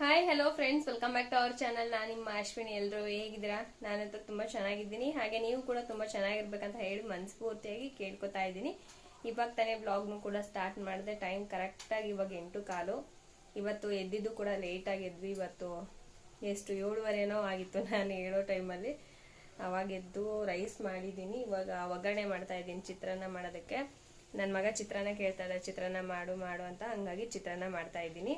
Hi hello friends welcome back to our channel ನಾನು ನಿಮ್ಮ ಅಶ್ವಿನಿ ಎಲ್ಲರೂ ಹೇಗಿದ್ದೀರಾ? ನಾನಂತೂ ತುಂಬ ಚೆನ್ನಾಗಿದ್ದೀನಿ. ಹಾಗೆ ನೀವು ಕೂಡ ತುಂಬ ಚೆನ್ನಾಗಿರ್ಬೇಕಂತ ಹೇಳಿ ಮನಸ್ಫೂರ್ತಿಯಾಗಿ ಕೇಳ್ಕೊತಾ ಇದ್ದೀನಿ. ಇವಾಗ ತಾನೇ ಬ್ಲಾಗ್ನು ಕೂಡ ಸ್ಟಾರ್ಟ್ ಮಾಡಿದೆ. ಟೈಮ್ ಕರೆಕ್ಟಾಗಿ ಇವಾಗ ಎಂಟು ಕಾಲು. ಇವತ್ತು ಎದ್ದಿದ್ದು ಕೂಡ ಲೇಟಾಗಿ ಎದ್ವಿ. ಇವತ್ತು ಎಷ್ಟು ಏಳುವರೆನೋ ಆಗಿತ್ತು ನಾನು ಹೇಳೋ ಟೈಮಲ್ಲಿ ಅವಾಗ ಎದ್ದು ರೈಸ್ ಮಾಡಿದ್ದೀನಿ. ಇವಾಗ ಒಗ್ಗರಣೆ ಮಾಡ್ತಾ ಇದ್ದೀನಿ ಚಿತ್ರಾನ್ನ ಮಾಡೋದಕ್ಕೆ. ನನ್ನ ಮಗ ಚಿತ್ರಾನ್ನ ಕೇಳ್ತಾ ಇದ್ದ ಚಿತ್ರಾನ್ನ ಮಾಡು ಮಾಡು ಅಂತ. ಹಂಗಾಗಿ ಚಿತ್ರಾನ್ನ ಮಾಡ್ತಾ ಇದ್ದೀನಿ.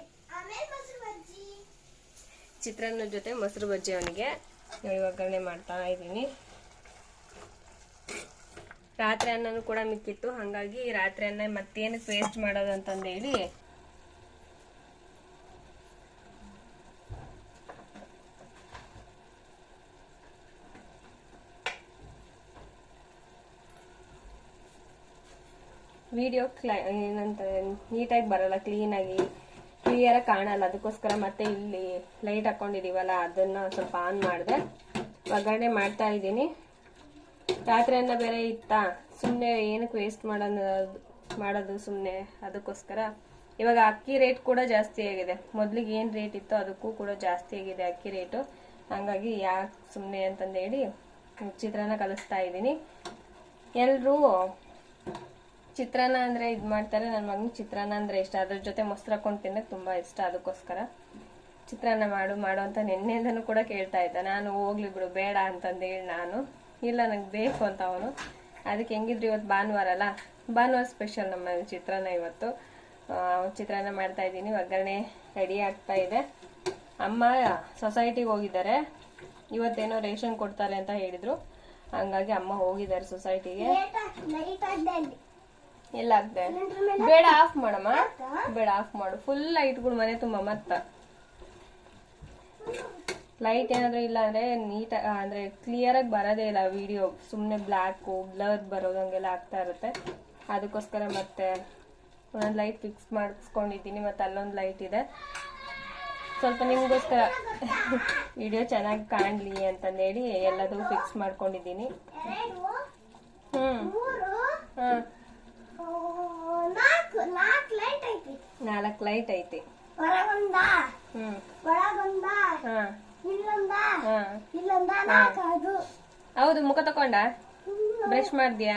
ಚಿತ್ರಾನ್ನ ಜೊತೆ ಮೊಸರು ಬಜ್ಜಿ ಅವನಿಗೆ. ಒಗ್ಗರಣೆ ಮಾಡ್ತಾ ಇದ್ದೀನಿ. ರಾತ್ರಿ ಅನ್ನನೂ ಕೂಡ ಮಿಕ್ಕಿತ್ತು. ಹಾಗಾಗಿ ರಾತ್ರಿ ಅನ್ನ ಮತ್ತೇನು ಪೇಸ್ಟ್ ಮಾಡೋದು ಅಂತಂದು ವಿಡಿಯೋ ಕ್ಲೈ ಏನಂತಾರೆ ನೀಟಾಗಿ ಬರಲ್ಲ ಕ್ಲೀನಾಗಿ ಕ್ಲಿಯರಾಗಿ ಕಾಣಲ್ಲ. ಅದಕ್ಕೋಸ್ಕರ ಮತ್ತೆ ಇಲ್ಲಿ ಲೈಟ್ ಹಾಕೊಂಡಿದೀವಲ್ಲ, ಅದನ್ನ ಸ್ವಲ್ಪ ಆನ್ ಮಾಡಿದೆ. ಒಗ್ಗರಣೆ ಮಾಡ್ತಾ ಇದ್ದೀನಿ. ರಾತ್ರಿ ಅನ್ನ ಬೇರೆ ಇತ್ತಾ? ಸುಮ್ಮನೆ ಏನಕ್ಕೆ ವೇಸ್ಟ್ ಮಾಡೋದು ಮಾಡೋದು ಸುಮ್ಮನೆ ಅದಕ್ಕೋಸ್ಕರ. ಇವಾಗ ಅಕ್ಕಿ ರೇಟ್ ಕೂಡ ಜಾಸ್ತಿ ಆಗಿದೆ. ಮೊದಲಿಗೆ ಏನು ರೇಟ್ ಇತ್ತು ಅದಕ್ಕೂ ಕೂಡ ಜಾಸ್ತಿ ಆಗಿದೆ ಅಕ್ಕಿ ರೇಟು ಹಾಗಾಗಿ ಯಾಕೆ ಸುಮ್ಮನೆ ಅಂತಂದೇಳಿ ಚಿತ್ರಾನ್ನ ಕಲಿಸ್ತಾ ಇದ್ದೀನಿ. ಎಲ್ಲರೂ ಚಿತ್ರಾನ್ನ ಅಂದ್ರೆ ಇದ್ ಮಾಡ್ತಾರೆ. ನನ್ನ ಮಗನಿಗೆ ಚಿತ್ರಾನ್ನ ಅಂದ್ರೆ ಇಷ್ಟ. ಅದ್ರ ಜೊತೆ ಮೊಸರು ಹಾಕೊಂಡು ತಿನ್ನಕ್ಕೆ ತುಂಬಾ ಇಷ್ಟ ಅದಕ್ಕೋಸ್ಕರ. ಚಿತ್ರಾನ್ನ ಮಾಡು ಮಾಡು ಅಂತ ನಿನ್ನೆಯಿಂದನೂ ಕೂಡ ಕೇಳ್ತಾ ಇದ್ದ. ನಾನು ಹೋಗ್ಲಿ ಬಿಡು, ಬೇಡ ಅಂತಂದೇಳಿ ನಾನು. ಇಲ್ಲ, ನಂಗೆ ಬೇಕು ಅಂತ ಅವನು. ಅದಕ್ಕೆ ಹೆಂಗಿದ್ರು ಇವತ್ತು ಭಾನುವಾರ ಅಲ್ಲ? ಭಾನುವಾರ ಸ್ಪೆಷಲ್ ನಮ್ಮ ಚಿತ್ರಾನ್ನ ಇವತ್ತು. ಚಿತ್ರಾನ್ನ ಮಾಡ್ತಾ ಇದ್ದೀನಿ. ಒಗ್ಗರಣೆ ರೆಡಿ ಆಗ್ತಾ ಇದೆ. ಅಮ್ಮ ಸೊಸೈಟಿಗೆ ಹೋಗಿದ್ದಾರೆ. ಇವತ್ತೇನೋ ರೇಷನ್ ಕೊಡ್ತಾರೆ ಅಂತ ಹೇಳಿದ್ರು. ಹಂಗಾಗಿ ಅಮ್ಮ ಹೋಗಿದ್ದಾರೆ ಸೊಸೈಟಿಗೆ ಎಲ್ಲ ಆಗ್ತದೆ ಬೇಡ, ಆಫ್ ಮಾಡಮ್ಮ. ಬೇಡ, ಆಫ್ ಮಾಡು. ಫುಲ್ ಲೈಟ್ಗಳು ಮನೆ ತುಂಬ ಮತ್ತ. ಲೈಟ್ ಏನಾದ್ರೂ ಇಲ್ಲ ಅಂದ್ರೆ ನೀಟ್ ಅಂದ್ರೆ ಕ್ಲಿಯರ್ ಆಗಿ ಬರೋದೇ ಇಲ್ಲ ವಿಡಿಯೋ ಸುಮ್ಮನೆ ಬ್ಲ್ಯಾಕು ಬ್ಲರ್ ಬರೋದಂಗೆಲ್ಲ ಆಗ್ತಾ ಇರುತ್ತೆ. ಅದಕ್ಕೋಸ್ಕರ ಮತ್ತೆ ಒಂದೊಂದು ಲೈಟ್ ಫಿಕ್ಸ್ ಮಾಡಿಸ್ಕೊಂಡಿದ್ದೀನಿ, ಮತ್ತೆ ಅಲ್ಲೊಂದು ಲೈಟ್ ಇದೆ. ಸ್ವಲ್ಪ ನಿಮಗೋಸ್ಕರ ವಿಡಿಯೋ ಚೆನ್ನಾಗಿ ಕಾಣಲಿ ಅಂತಂದೇಳಿ ಎಲ್ಲದೂ ಫಿಕ್ಸ್ ಮಾಡ್ಕೊಂಡಿದ್ದೀನಿ. ಹ್ಞೂ ಹಾಂ ನಾಲ್ಕು ನಾಲ್ಕು ಲೈಟ್ ಐತಿ. ನಾಲ್ಕು ಲೈಟ್ ಐತಿ. ಹೊರಗೊಂದ ಹ್ಮ್. ಒಳಗೊಂದ? ಹಾ. ಇಲ್ಲೊಂದ? ಹಾ. ಇಲ್ಲೊಂದ? ನಾಲ್ಕು ಅದು. ಹೌದು ಮುಖ ತಕೊಂಡ? ಬ್ರಷ್ ಮಾಡ್ದ್ಯಾ?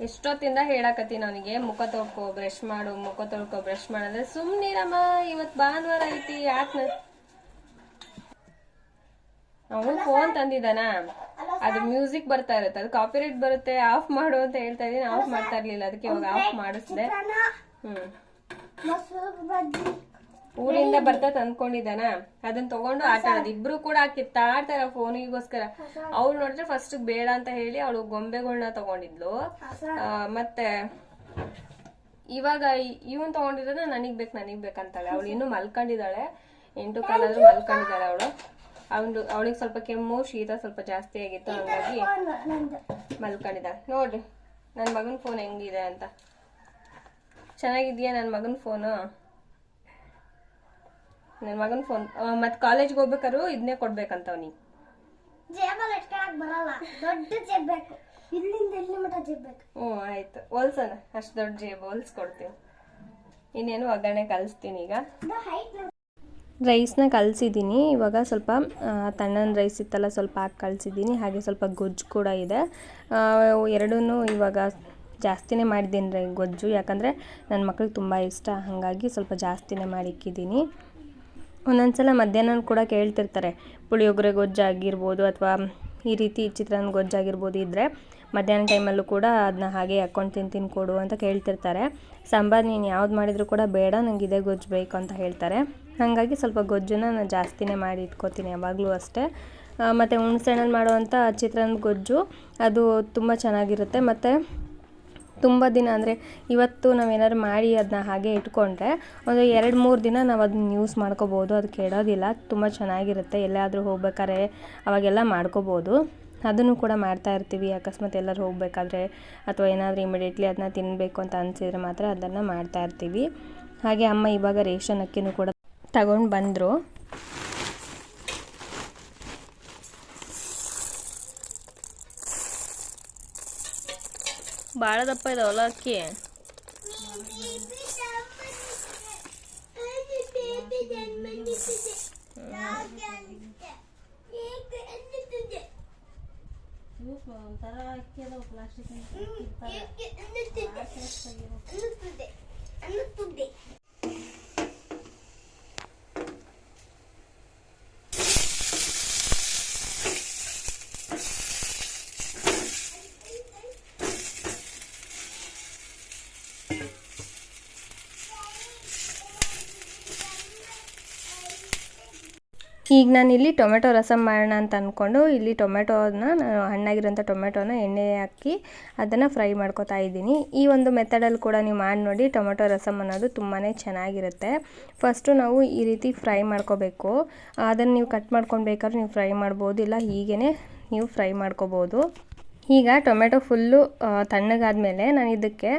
ಎಷ್ಟೊತ್ತಿಂದ ಹೇಳಕತ್ತೀನಿ ಅವನಿಗೆ ಮುಖ ತೊಳ್ಕೊ ಬ್ರಷ್ ಮಾಡು ಮುಖ ತೊಳ್ಕೊ ಬ್ರಷ್ ಮಾಡಂದ್ರೆ ಸುಮ್ನಿರಮ್ಮ ಇವತ್ ಭಾನುವಾರ ಐತಿ ಯಾಕೆ ಅವನು ಫೋನ್ ತಂದಿದ್ದಾನ? ಅದು ಮ್ಯೂಸಿಕ್ ಬರ್ತಾ ಇರುತ್ತೆ. ಅದು ಕಾಪಿರೈಟ್ ಬರುತ್ತೆ ಆಫ್ ಮಾಡು ಅಂತ ಹೇಳ್ತಾ ಇದೀನಿ ಆಫ್ ಮಾಡ್ತಾ ಇರ್ಲಿಲ್ಲ. ಅದಕ್ಕೆ ಇವಾಗ ಆಫ್ ಮಾಡಿಸ್ದೆ. ಹ್ಮ್. ಊರಿಂದ ಬರ್ತಾ ತಂದ್ಕೊಂಡಿದ್ದಾನ? ಅದನ್ನ ತಗೊಂಡು ಆಟ ಆಡೋದು ಇಬ್ರು ಕೂಡ ಕಿತ್ತಾಡ್ತಾರ ಫೋನಿಗೋಸ್ಕರ. ಅವ್ಳು ನೋಡಿದ್ರೆ ಫಸ್ಟ್ ಬೇಡ ಅಂತ ಹೇಳಿ ಅವಳು ಗೊಂಬೆಗಳನ್ನ ತಗೊಂಡಿದ್ಲು. ಮತ್ತೆ ಇವಾಗ ಇವನ್ ತಗೊಂಡಿರೋದ ನನಗ್ ಬೇಕು ನನಗ್ ಬೇಕಂತಾಳೆ. ಅವಳು ಇನ್ನೂ ಮಲ್ಕೊಂಡಿದ್ದಾಳೆ. ಎಂಟು ಕಾಲಾದ್ರೂ ಮಲ್ಕೊಂಡಿದ್ದಾಳೆ ಅವಳು. ಅವಳು ಅವಳಿಗೆ ಸ್ವಲ್ಪ ಕೆಮ್ಮು ಶೀತ ಸ್ವಲ್ಪ ಜಾಸ್ತಿ ಆಗಿತ್ತು ಹಂಗಾಗಿ ಮಲ್ಕೊಂಡಿದ್ದ. ನೋಡಿ ನೋಡ್ರಿ ನನ್ನ ಮಗನ ಫೋನ್ ಹೆಂಗಿದೆ ಅಂತ. ಚೆನ್ನಾಗಿದೆಯಾ ನನ್ನ ಮಗನ ಫೋನು ನನ್ನ ಮಗನ ಫೋನ್ ಮತ್ತೆ ಕಾಲೇಜ್ಗೆ ಹೋಗ್ಬೇಕಾದ್ರು ಇದನ್ನೇ ಕೊಡ್ಬೇಕಂತ ಅವನಿಗೆ. ಹ್ಞೂ ಆಯ್ತು. ಹೊಲ್ಸಣ. ಅಷ್ಟು ದೊಡ್ಡ ಜೇಬು ಹೊಲ್ಸ್ಕೊಡ್ತೀನಿ ಇನ್ನೇನು ಒಗ್ಗರಣೆ ಕಲಿಸ್ತೀನಿ ಈಗ. ರೈಸ್ನ ಕಲಸಿದ್ದೀನಿ ಇವಾಗ ಸ್ವಲ್ಪ ತಣ್ಣನ ರೈಸ್ ಇತ್ತಲ್ಲ, ಸ್ವಲ್ಪ ಹಾಕಿ ಕಲಸಿದ್ದೀನಿ ಹಾಗೆ ಸ್ವಲ್ಪ ಗೊಜ್ಜು ಕೂಡ ಇದೆ. ಎರಡೂ ಇವಾಗ ಜಾಸ್ತಿನೇ ಮಾಡಿದ್ದೀನಿ ರೈ ಗೊಜ್ಜು. ಯಾಕಂದರೆ ನನ್ನ ಮಕ್ಳಿಗೆ ತುಂಬ ಇಷ್ಟ. ಹಾಗಾಗಿ ಸ್ವಲ್ಪ ಜಾಸ್ತಿನೇ ಮಾಡಿಕ್ಕಿದ್ದೀನಿ ಒಂದೊಂದು ಸಲ ಮಧ್ಯಾಹ್ನ ಕೂಡ ಕೇಳ್ತಿರ್ತಾರೆ. ಪುಳಿಯೋಗರೆ ಗೊಜ್ಜು ಆಗಿರ್ಬೋದು ಅಥವಾ ಈ ರೀತಿ ಚಿತ್ರಾನ್ನ ಗೊಜ್ಜು ಆಗಿರ್ಬೋದು ಇದ್ದರೆ ಮಧ್ಯಾಹ್ನ ಟೈಮಲ್ಲೂ ಕೂಡ ಅದನ್ನ ಹಾಗೆ ಹಾಕ್ಕೊಂಡು ತಿಂತೀನಿ ಕೊಡು ಅಂತ ಕೇಳ್ತಿರ್ತಾರೆ. ಸಾಂಬಾರು ನೀನು ಯಾವ್ದು ಮಾಡಿದರೂ ಕೂಡ ಬೇಡ ನನಗೆ ಇದೇ ಗೊಜ್ಜು ಬೇಕು ಅಂತ ಹೇಳ್ತಾರೆ. ಹಾಗಾಗಿ ಸ್ವಲ್ಪ ಗೊಜ್ಜನ್ನ ನಾನು ಜಾಸ್ತಿನೇ ಮಾಡಿ ಇಟ್ಕೋತೀನಿ ಯಾವಾಗಲೂ ಅಷ್ಟೇ. ಮತ್ತು ಹುಣ್ಸೆಹಣ್ಣಲ್ಲಿ ಮಾಡುವಂಥ ಚಿತ್ರಾನ್ನ ಗೊಜ್ಜು, ಅದು ತುಂಬ ಚೆನ್ನಾಗಿರುತ್ತೆ. ಮತ್ತು ತುಂಬ ದಿನ ಅಂದರೆ ಇವತ್ತು ನಾವೇನಾದ್ರು ಮಾಡಿ ಅದನ್ನ ಹಾಗೆ ಇಟ್ಕೊಂಡ್ರೆ ಒಂದು ಎರಡು ಮೂರು ದಿನ ನಾವು ಅದನ್ನ ಯೂಸ್ ಮಾಡ್ಕೋಬೋದು. ಅದು ಕೆಡೋದಿಲ್ಲ, ತುಂಬ ಚೆನ್ನಾಗಿರುತ್ತೆ. ಎಲ್ಲಾದರೂ ಹೋಗ್ಬೇಕಾದ್ರೆ ಅವಾಗೆಲ್ಲ ಮಾಡ್ಕೋಬೋದು. ಅದನ್ನು ಕೂಡ ಮಾಡ್ತಾ ಇರ್ತೀವಿ. ಅಕಸ್ಮಾತ್ ಎಲ್ಲರೂ ಹೋಗಬೇಕಾದ್ರೆ ಅಥವಾ ಏನಾದರೂ ಇಮಿಡಿಯೇಟ್ಲಿ ಅದನ್ನ ತಿನ್ನಬೇಕು ಅಂತ ಅನಿಸಿದ್ರೆ ಮಾತ್ರ ಅದನ್ನು ಮಾಡ್ತಾ ಇರ್ತೀವಿ. ಹಾಗೆ ಅಮ್ಮ ಇವಾಗ ರೇಷನ್ ಅಕ್ಕಿನೂ ಕೂಡ ತಗೊಂಡು ಬಂದರು. ಭಾಳ ದಪ್ಪ ಇದಾವಲ್ಲ ಅಕ್ಕಿ. ಪ್ಲಾಸ್ಟಿಕ್ ಈಗ ನಾನು ಇಲ್ಲಿ ಟೊಮೆಟೊ ರಸಂ ಮಾಡೋಣ ಅಂತ ಅಂದ್ಕೊಂಡು ಇಲ್ಲಿ ಟೊಮೆಟೊನ ನಾನು ಹಣ್ಣಾಗಿರೋಂಥ ಟೊಮೆಟೊನ ಎಣ್ಣೆ ಹಾಕಿ ಅದನ್ನು ಫ್ರೈ ಮಾಡ್ಕೊತಾ ಇದ್ದೀನಿ. ಈ ಒಂದು ಮೆಥಡಲ್ಲಿ ಕೂಡ ನೀವು ಮಾಡಿ ನೋಡಿ ಟೊಮೆಟೊ ರಸಮ್ ಅನ್ನೋದು ತುಂಬಾ ಚೆನ್ನಾಗಿರುತ್ತೆ. ಫಸ್ಟು ನಾವು ಈ ರೀತಿ ಫ್ರೈ ಮಾಡ್ಕೋಬೇಕು. ಅದನ್ನು ನೀವು ಕಟ್ ಮಾಡ್ಕೊಂಡು ಬೇಕಾದ್ರೆ ನೀವು ಫ್ರೈ ಮಾಡ್ಬೋದು, ಇಲ್ಲ ಹೀಗೇ ನೀವು ಫ್ರೈ ಮಾಡ್ಕೋಬೋದು. ಈಗ ಟೊಮೆಟೊ ಫುಲ್ಲು ತಣ್ಣಗಾದ್ಮೇಲೆ ನಾನು ಇದಕ್ಕೆ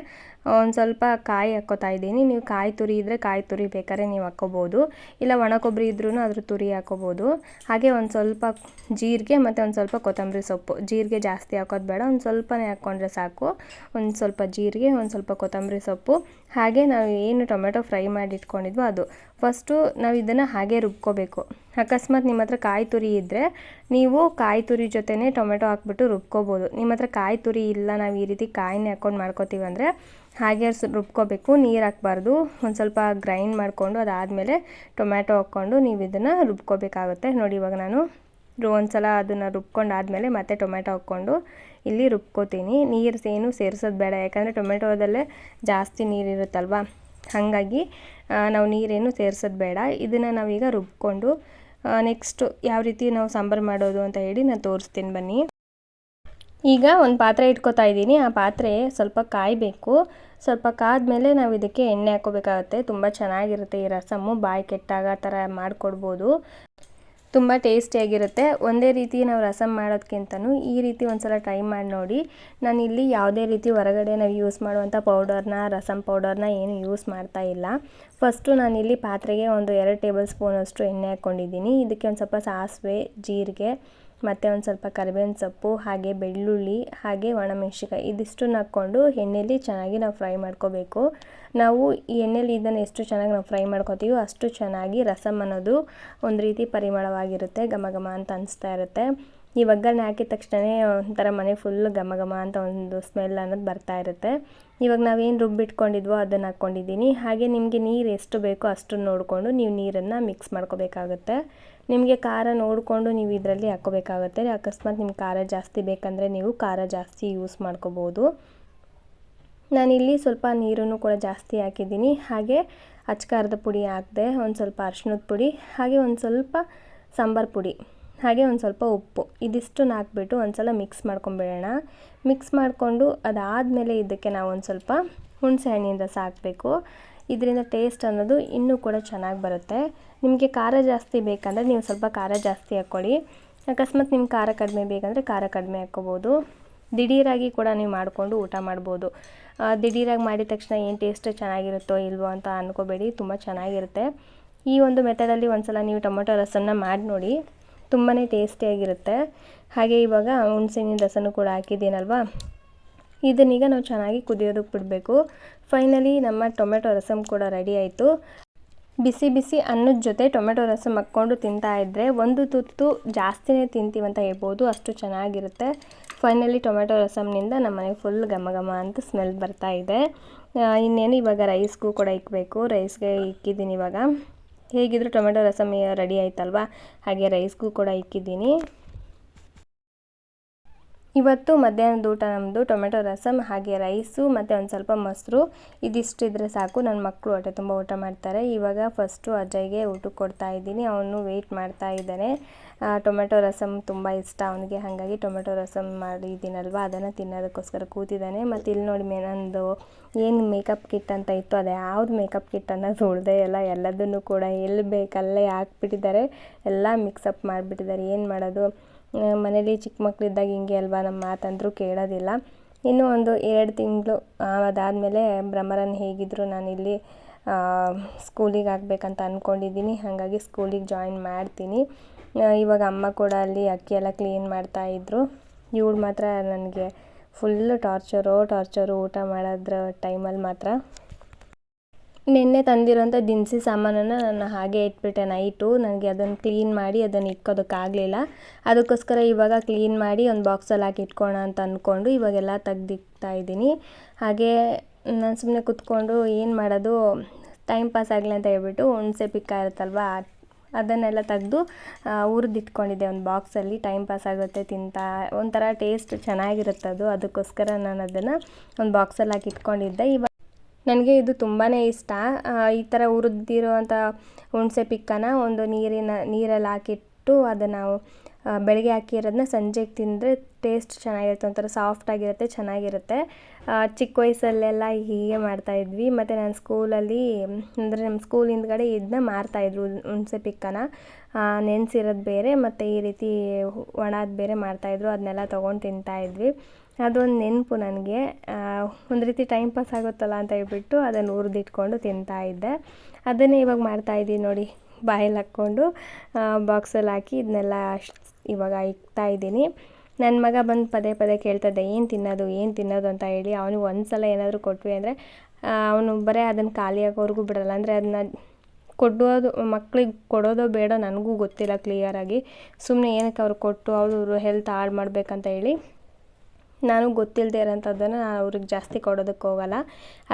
ಒಂದು ಸ್ವಲ್ಪ ಕಾಯಿ ಹಾಕ್ಕೋತಾ ಇದ್ದೀನಿ. ನೀವು ಕಾಯಿ ತುರಿ ಇದ್ದರೆ ಕಾಯಿ ತುರಿ ಬೇಕಾದ್ರೆ ನೀವು ಹಾಕ್ಕೋಬೋದು. ಇಲ್ಲ ಒಣ ಕೊಬ್ಬರಿ ಇದ್ರೂ ಅದ್ರ ತುರಿ ಹಾಕ್ಕೋಬೋದು. ಹಾಗೆ ಒಂದು ಸ್ವಲ್ಪ ಜೀರಿಗೆ ಮತ್ತು ಒಂದು ಸ್ವಲ್ಪ ಕೊತ್ತಂಬರಿ ಸೊಪ್ಪು. ಜೀರಿಗೆ ಜಾಸ್ತಿ ಹಾಕೋದು ಬೇಡ. ಒಂದು ಸ್ವಲ್ಪನೇ ಹಾಕ್ಕೊಂಡ್ರೆ ಸಾಕು. ಒಂದು ಸ್ವಲ್ಪ ಜೀರಿಗೆ, ಒಂದು ಸ್ವಲ್ಪ ಕೊತ್ತಂಬರಿ ಸೊಪ್ಪು. ಹಾಗೆ ನಾವು ಏನು ಟೊಮೆಟೊ ಫ್ರೈ ಮಾಡಿ ಇಟ್ಕೊಂಡಿದ್ವೋ ಅದು. ಫಸ್ಟು ನಾವು ಇದನ್ನು ಹಾಗೆ ರುಬ್ಕೋಬೇಕು. ಅಕಸ್ಮಾತ್ ನಿಮ್ಮ ಹತ್ರ ಕಾಯಿ ತುರಿ ಇದ್ದರೆ ನೀವು ಕಾಯಿ ತುರಿ ಜೊತೆನೇ ಟೊಮೆಟೊ ಹಾಕ್ಬಿಟ್ಟು ರುಬ್ಕೋಬೋದು. ನಿಮ್ಮ ಹತ್ರ ಕಾಯಿ ತುರಿ ಇಲ್ಲ, ನಾವು ಈ ರೀತಿ ಕಾಯಿನೇ ಹಾಕ್ಕೊಂಡು ಮಾಡ್ಕೋತೀವಿ ಅಂದರೆ ಹಾಗೆ ರುಬ್ಕೋಬೇಕು. ನೀರು ಹಾಕ್ಬಾರ್ದು. ಒಂದು ಸ್ವಲ್ಪ ಗ್ರೈಂಡ್ ಮಾಡಿಕೊಂಡು ಅದಾದಮೇಲೆ ಟೊಮ್ಯಾಟೊ ಹಾಕ್ಕೊಂಡು ನೀವು ಇದನ್ನು ರುಬ್ಕೋಬೇಕಾಗುತ್ತೆ. ನೋಡಿ ಇವಾಗ ನಾನು ಒಂದು ಸಲ ಅದನ್ನು ರುಬ್ಕೊಂಡಾದಮೇಲೆ ಮತ್ತೆ ಟೊಮೆಟೊ ಹಾಕ್ಕೊಂಡು ಇಲ್ಲಿ ರುಬ್ಕೋತೀನಿ. ನೀರು ಏನು ಸೇರಿಸೋದು ಬೇಡ. ಯಾಕಂದರೆ ಟೊಮೆಟೊದಲ್ಲೇ ಜಾಸ್ತಿ ನೀರಿರುತ್ತಲ್ವ ಹಾಗಾಗಿ ನಾವು ನೀರೇನು ಸೇರಿಸೋದು ಬೇಡ. ಇದನ್ನು ನಾವೀಗ ರುಬ್ಕೊಂಡು ನೆಕ್ಸ್ಟು ಯಾವ ರೀತಿ ನಾವು ಸಾಂಬಾರು ಮಾಡೋದು ಅಂತ ಹೇಳಿ ನಾನು ತೋರಿಸ್ತೀನಿ ಬನ್ನಿ. ಈಗ ಒಂದು ಪಾತ್ರೆ ಇಟ್ಕೋತಾ ಇದ್ದೀನಿ. ಆ ಪಾತ್ರೆ ಸ್ವಲ್ಪ ಕಾಯಬೇಕು. ಸ್ವಲ್ಪ ಕಾದ್ಮೇಲೆ ನಾವು ಇದಕ್ಕೆ ಎಣ್ಣೆ ಹಾಕೋಬೇಕಾಗುತ್ತೆ. ತುಂಬ ಚೆನ್ನಾಗಿರುತ್ತೆ ಈ ರಸಮ್ಮು. ಬಾಯಿ ಕೆಟ್ಟಾಗ ಆ ಥರ ಮಾಡಿಕೊಡ್ಬೋದು. ತುಂಬ ಟೇಸ್ಟಿಯಾಗಿರುತ್ತೆ ಒಂದೇ ರೀತಿ ನಾವು ರಸಮ್ ಮಾಡೋದಕ್ಕಿಂತನೂ ಈ ರೀತಿ ಒಂದ್ಸಲ ಟ್ರೈ ಮಾಡಿ ನೋಡಿ. ನಾನು ಇಲ್ಲಿ ಯಾವುದೇ ರೀತಿ ಹೊರಗಡೆ ನಾವು ಯೂಸ್ ಮಾಡುವಂಥ ಪೌಡರ್ನ ರಸಮ್ ಪೌಡರ್ನ ಏನು ಯೂಸ್ ಮಾಡ್ತಾ ಇಲ್ಲ. ಫಸ್ಟು ನಾನಿಲ್ಲಿ ಪಾತ್ರೆಗೆ ಒಂದು ಎರಡು ಟೇಬಲ್ ಸ್ಪೂನಷ್ಟು ಎಣ್ಣೆ ಹಾಕ್ಕೊಂಡಿದ್ದೀನಿ ಇದಕ್ಕೆ ಒಂದು ಸ್ವಲ್ಪ ಸಾಸಿವೆ, ಜೀರಿಗೆ ಮತ್ತು ಒಂದು ಸ್ವಲ್ಪ ಕರಿಬೇವಿನ ಸೊಪ್ಪು, ಹಾಗೆ ಬೆಳ್ಳುಳ್ಳಿ, ಹಾಗೆ ಒಣಮೆಣ್ಸಿಕಾಯಿ ಇದಿಷ್ಟನ್ನು ಹಾಕ್ಕೊಂಡು ಎಣ್ಣೆಲಿ ಚೆನ್ನಾಗಿ ನಾವು ಫ್ರೈ ಮಾಡ್ಕೋಬೇಕು. ನಾವು ಈ ಎಣ್ಣೆಲಿ ಇದನ್ನು ಎಷ್ಟು ಚೆನ್ನಾಗಿ ನಾವು ಫ್ರೈ ಮಾಡ್ಕೋತೀವೋ ಅಷ್ಟು ಚೆನ್ನಾಗಿ ರಸಮ್ ಅನ್ನೋದು ಒಂದು ರೀತಿ ಪರಿಮಳವಾಗಿರುತ್ತೆ, ಘಮ ಘಮ ಅಂತ ಅನಿಸ್ತಾ ಇರುತ್ತೆ. ಈ ಒಗ್ಗರಣೆ ಹಾಕಿದ ತಕ್ಷಣವೇ ಒಂಥರ ಮನೆ ಫುಲ್ ಘಮ ಘಮ ಅಂತ ಒಂದು ಸ್ಮೆಲ್ ಅನ್ನೋದು ಬರ್ತಾ ಇರುತ್ತೆ. ಇವಾಗ ನಾವೇನು ರುಬ್ಬಿಟ್ಕೊಂಡಿದ್ವೋ ಅದನ್ನು ಹಾಕ್ಕೊಂಡಿದ್ದೀನಿ ಹಾಗೆ ನಿಮಗೆ ನೀರು ಎಷ್ಟು ಬೇಕೋ ಅಷ್ಟು ನೋಡಿಕೊಂಡು ನೀವು ನೀರನ್ನು ಮಿಕ್ಸ್ ಮಾಡ್ಕೋಬೇಕಾಗುತ್ತೆ. ನಿಮಗೆ ಖಾರ ನೋಡಿಕೊಂಡು ನೀವು ಇದರಲ್ಲಿ ಹಾಕ್ಕೋಬೇಕಾಗುತ್ತೆ. ಅಕಸ್ಮಾತ್ ನಿಮ್ಗೆ ಖಾರ ಜಾಸ್ತಿ ಬೇಕಂದರೆ ನೀವು ಖಾರ ಜಾಸ್ತಿ ಯೂಸ್ ಮಾಡ್ಕೋಬೋದು. ನಾನಿಲ್ಲಿ ಸ್ವಲ್ಪ ನೀರನ್ನು ಕೂಡ ಜಾಸ್ತಿ ಹಾಕಿದ್ದೀನಿ. ಹಾಗೆ ಅಚ್ಕಾರದ ಪುಡಿ ಹಾಕಿದೆ ಒಂದು ಸ್ವಲ್ಪ ಅರ್ಶಿಣದ ಪುಡಿ, ಹಾಗೆ ಒಂದು ಸ್ವಲ್ಪ ಸಾಂಬಾರು ಪುಡಿ. ಹಾಗೆ ಒಂದು ಸ್ವಲ್ಪ ಉಪ್ಪು, ಇದಿಷ್ಟನ್ನು ಹಾಕ್ಬಿಟ್ಟು ಒಂದು ಸಲ ಮಿಕ್ಸ್ ಮಾಡ್ಕೊಂಬಿಡೋಣ. ಮಿಕ್ಸ್ ಮಾಡಿಕೊಂಡು ಅದಾದಮೇಲೆ ಇದಕ್ಕೆ ನಾವು ಒಂದು ಸ್ವಲ್ಪ ಹುಣಸೆ ಹಣ್ಣಿನ ರಸ ಹಾಕಬೇಕು. ಇದರಿಂದ ಟೇಸ್ಟ್ ಅನ್ನೋದು ಇನ್ನೂ ಕೂಡ ಚೆನ್ನಾಗಿ ಬರುತ್ತೆ. ನಿಮಗೆ ಖಾರ ಜಾಸ್ತಿ ಬೇಕಂದರೆ ನೀವು ಸ್ವಲ್ಪ ಖಾರ ಜಾಸ್ತಿ ಹಾಕ್ಕೊಳ್ಳಿ. ಅಕಸ್ಮಾತ್ ನಿಮ್ಗೆ ಖಾರ ಕಡಿಮೆ ಬೇಕಂದರೆ ಖಾರ ಕಡಿಮೆ ಹಾಕ್ಕೋಬೋದು. ದಿಢೀರಾಗಿ ಕೂಡ ನೀವು ಮಾಡಿಕೊಂಡು ಊಟ ಮಾಡ್ಬೋದು. ದಿಢೀರಾಗಿ ಮಾಡಿದ ತಕ್ಷಣ ಏನು ಟೇಸ್ಟ್ ಚೆನ್ನಾಗಿರುತ್ತೋ ಇಲ್ವೋ ಅಂತ ಅಂದ್ಕೋಬೇಡಿ ತುಂಬ ಚೆನ್ನಾಗಿರುತ್ತೆ. ಈ ಒಂದು ಮೆಥಡಲ್ಲಿ ಒಂದು ಸಲ ನೀವು ಟೊಮೊಟೊ ರಸನ್ನ ಮಾಡಿ ನೋಡಿ. ತುಂಬಾ ಟೇಸ್ಟಿಯಾಗಿರುತ್ತೆ. ಹಾಗೆ ಇವಾಗ ಹುಣಸೆಹಣ್ಣಿನ ರಸನೂ ಕೂಡ ಹಾಕಿದ್ದೀನಲ್ವಾ? ಇದನ್ನೀಗ ನಾವು ಚೆನ್ನಾಗಿ ಕುದಿಯೋದಕ್ಕೆ ಬಿಡಬೇಕು. ಫೈನಲಿ ನಮ್ಮ ಟೊಮೆಟೊ ರಸಮ್ ಕೂಡ ರೆಡಿ ಆಯಿತು. ಬಿಸಿ ಬಿಸಿ ಅನ್ನದ ಜೊತೆ ಟೊಮೆಟೊ ರಸಮ್ ಹಾಕ್ಕೊಂಡು ತಿಂತಾ ಇದ್ದರೆ ಒಂದು ತುತ್ತು ಜಾಸ್ತಿನೇ ಅಂತ ಹೇಳ್ಬೋದು. ಅಷ್ಟು ಚೆನ್ನಾಗಿರುತ್ತೆ. ಫೈನಲಿ ಟೊಮೆಟೊ ರಸಮ್ನಿಂದ ನಮ್ಮ ಮನೆಗೆ ಫುಲ್ ಘಮ ಘಮ ಅಂತ ಸ್ಮೆಲ್ ಬರ್ತಾ ಇದೆ. ಇನ್ನೇನು ಇವಾಗ ರೈಸ್ಗೂ ಕೂಡ ಇಕ್ಕಬೇಕು ರೈಸ್ಗೆ ಇಕ್ಕಿದ್ದೀನಿ ಇವಾಗ. ಹೇಗಿದ್ರು ಟೊಮೆಟೊ ರಸಮ್ ರೆಡಿ ಆಯ್ತಲ್ವಾ? ಹಾಗೆ ರೈಸ್ಗೂ ಕೂಡ ಇಕ್ಕಿದ್ದೀನಿ. ಇವತ್ತು ಮಧ್ಯಾಹ್ನದ ಊಟ ನಮ್ಮದು ಟೊಮೆಟೊ ರಸಮ್ ಹಾಗೆ ರೈಸು ಮತ್ತು ಒಂದು ಸ್ವಲ್ಪ ಮೊಸರು. ಇದಿಷ್ಟಿದ್ರೆ ಸಾಕು. ನನ್ನ ಮಕ್ಕಳು ಹೊಟ್ಟೆ ತುಂಬ ಊಟ ಮಾಡ್ತಾರೆ. ಇವಾಗ ಫಸ್ಟು ಅಜಯ್ಗೆ ಊಟಕ್ಕೆ ಕೊಡ್ತಾ ಇದ್ದೀನಿ. ಅವನು ವೆಯ್ಟ್ ಮಾಡ್ತಾ ಇದ್ದಾನೆ. ಟೊಮೆಟೊ ರಸಮ್ ತುಂಬ ಇಷ್ಟ. ಅವನಿಗೆ ಹಾಗಾಗಿ ಟೊಮೆಟೊ ರಸಮ್ ಮಾಡಿದ್ದೀನಲ್ವ? ಅದನ್ನು ತಿನ್ನೋದಕ್ಕೋಸ್ಕರ ಕೂತಿದ್ದಾನೆ. ಮತ್ತು ಇಲ್ಲಿ ನೋಡಿ ಮೇ ನಂದು ಏನು ಮೇಕಪ್ ಕಿಟ್ ಅಂತ ಇತ್ತು ಅದು ಯಾವ್ದು ಮೇಕಪ್ ಕಿಟ್ ಅನ್ನೋದು ಉಳ್ದೇ ಇಲ್ಲ. ಎಲ್ಲದನ್ನು ಕೂಡ ಎಲ್ಲಿ ಬೇಕಲ್ಲೇ ಹಾಕ್ಬಿಟ್ಟಿದ್ದಾರೆ. ಎಲ್ಲ ಮಿಕ್ಸಪ್ ಮಾಡಿಬಿಟ್ಟಿದ್ದಾರೆ. ಏನು ಮಾಡೋದು? ಮನೇಲಿ ಚಿಕ್ಕ ಮಕ್ಕಳಿದ್ದಾಗ ಹಿಂಗೆ ಅಲ್ವಾ, ನಮ್ಮ ಮಾತಂದರೂ ಕೇಳೋದಿಲ್ಲ. ಇನ್ನೂ ಒಂದು ಎರಡು ತಿಂಗಳು ಅದಾದಮೇಲೆ ಭ್ರಮರನ್ ಹೇಗಿದ್ರು ನಾನಿಲ್ಲಿ ಸ್ಕೂಲಿಗೆ ಆಗಬೇಕಂತ ಅಂದ್ಕೊಂಡಿದ್ದೀನಿ ಹಾಗಾಗಿ ಸ್ಕೂಲಿಗೆ ಜಾಯಿನ್ ಮಾಡ್ತೀನಿ. ಇವಾಗ ಅಮ್ಮ ಕೂಡ ಅಲ್ಲಿ ಅಕ್ಕಿ ಎಲ್ಲ ಕ್ಲೀನ್ ಮಾಡ್ತಾಯಿದ್ರು ಇವಳು ಮಾತ್ರ ನನಗೆ ಫುಲ್ಲು ಟಾರ್ಚರು ಟಾರ್ಚರು ಊಟ ಮಾಡೋದ್ರ ಟೈಮಲ್ಲಿ ಮಾತ್ರ ನಿನ್ನೆ ತಂದಿರೋಂಥ ದಿನಸಿ ಸಾಮಾನನ್ನು ನಾನು ಹಾಗೆ ಇಟ್ಬಿಟ್ಟೆ ನೈಟು. ನನಗೆ ಅದನ್ನು ಕ್ಲೀನ್ ಮಾಡಿ ಅದನ್ನು ಇಕ್ಕೋದಕ್ಕಾಗಲಿಲ್ಲ ಅದಕ್ಕೋಸ್ಕರ ಇವಾಗ ಕ್ಲೀನ್ ಮಾಡಿ ಒಂದು ಬಾಕ್ಸಲ್ಲಿ ಹಾಕಿ ಇಟ್ಕೋಣ ಅಂತ ಅಂದ್ಕೊಂಡು ಇವಾಗೆಲ್ಲ ತೆಗ್ದಿಕ್ತಾ ಇದ್ದೀನಿ. ಹಾಗೆ ನಾನು ಸುಮ್ಮನೆ ಕುತ್ಕೊಂಡು ಏನು ಮಾಡೋದು, ಟೈಮ್ ಪಾಸ್ ಆಗಲಿ ಅಂತ ಹೇಳ್ಬಿಟ್ಟು ಹುಣಸೆ ಪಿಕ್ಕ ಇರುತ್ತಲ್ವ, ಅದನ್ನೆಲ್ಲ ತೆಗೆದು ಹುರಿದಿಟ್ಕೊಂಡಿದ್ದೆ ಒಂದು ಬಾಕ್ಸಲ್ಲಿ. ಟೈಮ್ ಪಾಸ್ ಆಗುತ್ತೆ, ತಿಂತಾ, ಒಂಥರ ಟೇಸ್ಟ್ ಚೆನ್ನಾಗಿರುತ್ತದು. ಅದು ಅದಕ್ಕೋಸ್ಕರ ನಾನು ಅದನ್ನು ಒಂದು ಬಾಕ್ಸಲ್ಲಿ ಹಾಕಿ ಇಟ್ಕೊಂಡಿದ್ದೆ. ಇವಾಗ ನನಗೆ ಇದು ತುಂಬಾ ಇಷ್ಟ. ಈ ಥರ ಹುರಿದಿರೋವಂಥ ಹುಣಸೆ ಪಿಕ್ಕನ ಒಂದು ನೀರಿನ, ನೀರಲ್ಲಿ ಹಾಕಿಟ್ಟು ಅದನ್ನು ನಾವು ಬೆಳಗ್ಗೆ ಹಾಕಿರೋದನ್ನ ಸಂಜೆಗೆ ತಿಂದರೆ ಟೇಸ್ಟ್ ಚೆನ್ನಾಗಿರುತ್ತೆ. ಒಂಥರ ಸಾಫ್ಟ್ ಆಗಿರುತ್ತೆ, ಚೆನ್ನಾಗಿರುತ್ತೆ. ಚಿಕ್ಕ ವಯಸ್ಸಲ್ಲೆಲ್ಲ ಹೀಗೆ ಮಾಡ್ತಾಯಿದ್ವಿ ಮತ್ತು ನಾನು ಸ್ಕೂಲಲ್ಲಿ ಅಂದರೆ ನಮ್ಮ ಸ್ಕೂಲ್ ಹಿಂದ್ಗಡೆ ಇದನ್ನ ಮಾರ್ತಾಯಿದ್ರು ಹುಣಸೆ ಪಿಕ್ಕನ. ನೆನೆಸಿರೋದು ಬೇರೆ, ಮತ್ತು ಈ ರೀತಿ ಒಣದು ಬೇರೆ ಮಾಡ್ತಾಯಿದ್ರು ಅದನ್ನೆಲ್ಲ ತೊಗೊಂಡು ತಿಂತಾಯಿದ್ವಿ ಅದೊಂದು ನೆನಪು ನನಗೆ. ಒಂದು ರೀತಿ ಟೈಮ್ ಪಾಸ್ ಆಗುತ್ತಲ್ಲ ಅಂತ ಹೇಳ್ಬಿಟ್ಟು ಅದನ್ನು ಹುರಿದಿಟ್ಕೊಂಡು ತಿಂತಾ ಇದ್ದೆ. ಅದನ್ನೇ ಇವಾಗ ಮಾಡ್ತಾಯಿದ್ದೀನಿ ನೋಡಿ, ಬಾಯಲ್ಲಿ ಹಾಕ್ಕೊಂಡು ಬಾಕ್ಸಲ್ಲಿ ಹಾಕಿ ಇದನ್ನೆಲ್ಲ ಇವಾಗ ಇಕ್ತಾ ಇದ್ದೀನಿ. ನನ್ನ ಮಗ ಬಂದು ಪದೇ ಪದೇ ಕೇಳ್ತದೆ ಏನು ತಿನ್ನೋದು ಏನು ತಿನ್ನೋದು? ಅಂತ ಹೇಳಿ. ಅವನಿಗೆ ಒಂದು ಸಲ ಏನಾದರೂ ಕೊಟ್ವಿ ಅಂದರೆ ಅವನು ಬರೀ ಅದನ್ನು ಖಾಲಿ ಬಿಡಲ್ಲ. ಅಂದರೆ ಅದನ್ನ ಕೊಡೋದು ಮಕ್ಕಳಿಗೆ ಕೊಡೋದೋ ಬೇಡ ನನಗೂ ಗೊತ್ತಿಲ್ಲ ಕ್ಲಿಯರಾಗಿ ಸುಮ್ಮನೆ ಏನಕ್ಕೆ ಅವ್ರು ಕೊಟ್ಟು, ಅವರು ಹೆಲ್ತ್ ಹಾಳು ಮಾಡಬೇಕಂತ ಹೇಳಿ ನಾನು ಗೊತ್ತಿಲ್ಲದೆ ಇರೋಂಥದ್ದನ್ನು ನಾನು ಅವ್ರಿಗೆ ಜಾಸ್ತಿ ಕೊಡೋದಕ್ಕೆ ಹೋಗಲ್ಲ.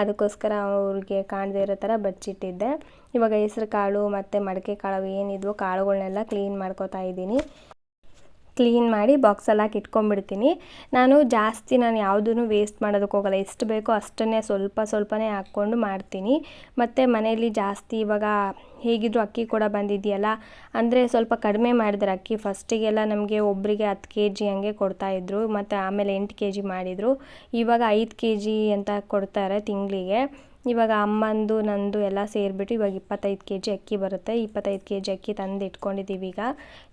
ಅದಕ್ಕೋಸ್ಕರ ಅವ್ರಿಗೆ ಕಾಣದೇ ಇರೋ ಥರ ಬಚ್ಚಿಟ್ಟಿದ್ದೆ. ಇವಾಗ ಹೆಸ್ರು ಕಾಳು ಮತ್ತು ಮಡಕೆ ಕಾಳು ಏನಿದ್ವೋ ಕಾಳುಗಳನ್ನೆಲ್ಲ ಕ್ಲೀನ್ ಮಾಡ್ಕೋತಾ ಇದ್ದೀನಿ. ಕ್ಲೀನ್ ಮಾಡಿ ಬಾಕ್ಸಲ್ಲಿ ಹಾಕಿ ಇಟ್ಕೊಂಡ್ಬಿಡ್ತೀನಿ. ನಾನು ಜಾಸ್ತಿ ನಾನು ಯಾವುದೂ ವೇಸ್ಟ್ ಮಾಡೋದಕ್ಕೆ ಹೋಗಲ್ಲ. ಎಷ್ಟು ಬೇಕೋ ಅಷ್ಟನ್ನೇ ಸ್ವಲ್ಪ ಸ್ವಲ್ಪನೇ ಹಾಕ್ಕೊಂಡು ಮಾಡ್ತೀನಿ. ಮತ್ತು ಮನೆಯಲ್ಲಿ ಜಾಸ್ತಿ ಇವಾಗ ಹೇಗಿದ್ರು ಅಕ್ಕಿ ಕೂಡ ಬಂದಿದೆಯಲ್ಲ, ಅಂದರೆ ಸ್ವಲ್ಪ ಕಡಿಮೆ ಮಾಡಿದ್ರು ಅಕ್ಕಿ. ಫಸ್ಟಿಗೆಲ್ಲ ನಮಗೆ ಒಬ್ಬರಿಗೆ ಹತ್ತು ಕೆ ಜಿ ಹಂಗೆ ಕೊಡ್ತಾಯಿದ್ರು ಮತ್ತು ಆಮೇಲೆ ಎಂಟು ಕೆ ಜಿ ಮಾಡಿದರು. ಇವಾಗ ಐದು ಕೆ ಜಿ ಅಂತ ಕೊಡ್ತಾರೆ ತಿಂಗಳಿಗೆ. ಇವಾಗ ಅಮ್ಮಂದು, ನಂದು ಎಲ್ಲ ಸೇರಿಬಿಟ್ಟು ಇವಾಗ ಇಪ್ಪತ್ತೈದು ಕೆ ಜಿ ಅಕ್ಕಿ ಬರುತ್ತೆ. ಇಪ್ಪತ್ತೈದು ಕೆ ಜಿ ಅಕ್ಕಿ ತಂದು ಇಟ್ಕೊಂಡಿದ್ದೀವಿ ಈಗ.